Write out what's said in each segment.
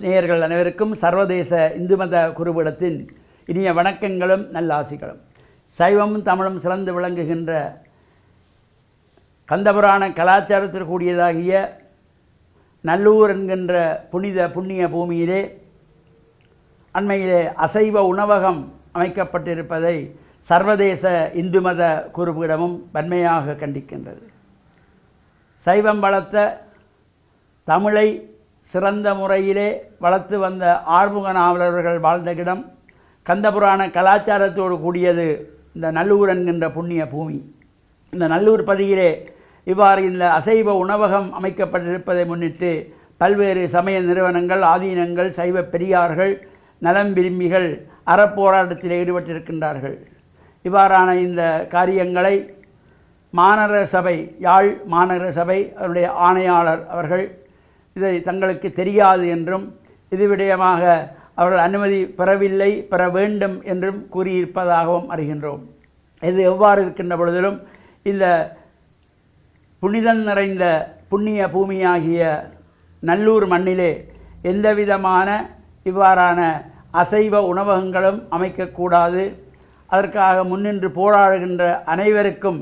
நேயர்கள் அனைவருக்கும் சர்வதேச இந்து மத குருபீடத்தின் இனிய வணக்கங்களும் நல்லாசிகளும். சைவமும் தமிழும் சிறந்து விளங்குகின்ற கந்தபுராண கலாச்சாரத்தில் கூடியதாகிய நல்லூர் என்கின்ற புனித புண்ணிய பூமியிலே அண்மையிலே அசைவ உணவகம் அமைக்கப்பட்டிருப்பதை சர்வதேச இந்து மத குருபீடமும் வன்மையாக கண்டிக்கின்றது. சைவம் வளர்த்த தமிழை சிறந்த முறையிலே வளர்த்து வந்த ஆறுமுக நாவலர்கள் வாழ்ந்த இடம் கந்தபுராண கலாச்சாரத்தோடு கூடியது இந்த நல்லூர் என்கின்ற புண்ணிய பூமி. இந்த நல்லூர் பதியிலே இவ்வாறு இந்த அசைவ உணவகம் அமைக்கப்பட்டிருப்பதை முன்னிட்டு பல்வேறு சமய நிறுவனங்கள் ஆதீனங்கள் சைவ பெரியார்கள் நலம் விரும்பிகள் அறப்போராட்டத்தில் ஈடுபட்டிருக்கின்றார்கள். இவ்வாறான இந்த காரியங்களை மாநகர சபை யாழ் மாநகர சபை அதனுடைய ஆணையாளர் அவர்கள் இதை தங்களுக்கு தெரியாது என்றும் இது விடயமாக அவர்கள் அனுமதி பெறவில்லை பெற வேண்டும் என்றும் கூறியிருப்பதாகவும் அறிகின்றோம். இது எவ்வாறு இருக்கின்ற பொழுதிலும் இந்த புனிதம் நிறைந்த புண்ணிய பூமியாகிய நல்லூர் மண்ணிலே எந்தவிதமான இவ்வாறான அசைவ உணவகங்களும் அமைக்கக்கூடாது. அதற்காக முன்னின்று போராடுகின்ற அனைவருக்கும்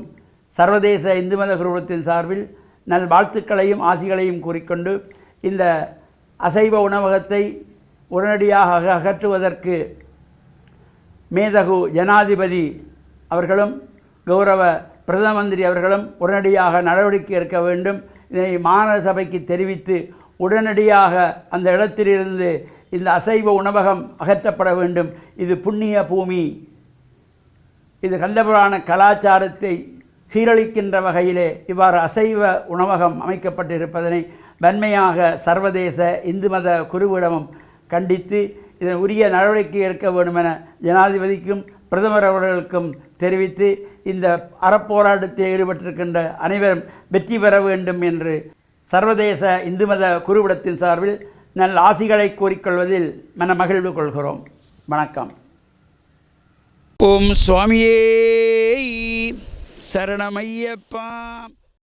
சர்வதேச இந்து மத குருவத்தின் சார்பில் நல் வாழ்த்துக்களையும் ஆசிகளையும் கூறிக்கொண்டு இந்த அசைவ உணவகத்தை உடனடியாக அகற்றுவதற்கு மேதகு ஜனாதிபதி அவர்களும் கௌரவ பிரதம மந்திரி அவர்களும் உடனடியாக நடவடிக்கை எடுக்க வேண்டும். இதனை மாநகர சபைக்கு தெரிவித்து உடனடியாக அந்த இடத்திலிருந்து இந்த அசைவ உணவகம் அகற்றப்பட வேண்டும். இது புண்ணிய பூமி. இது கந்தபுராண கலாச்சாரத்தை சீரழிக்கின்ற வகையிலே இவ்வாறு அசைவ உணவகம் அமைக்கப்பட்டிருப்பதனை வன்மையாக சர்வதேச இந்து மத குருவிடமும் கண்டித்து இதன் உரிய நடவடிக்கை எடுக்க வேண்டுமென ஜனாதிபதிக்கும் பிரதமர் அவர்களுக்கும் தெரிவித்து இந்த அறப்போராட்டத்தில் ஈடுபட்டிருக்கின்ற அனைவரும் வெற்றி பெற வேண்டும் என்று சர்வதேச இந்து மத குருவிடத்தின் சார்பில் நல் ஆசிகளை கூறிக்கொள்வதில் மன மகிழ்வு கொள்கிறோம். வணக்கம். ஓம் சுவாமியே. சரணமையப்பா.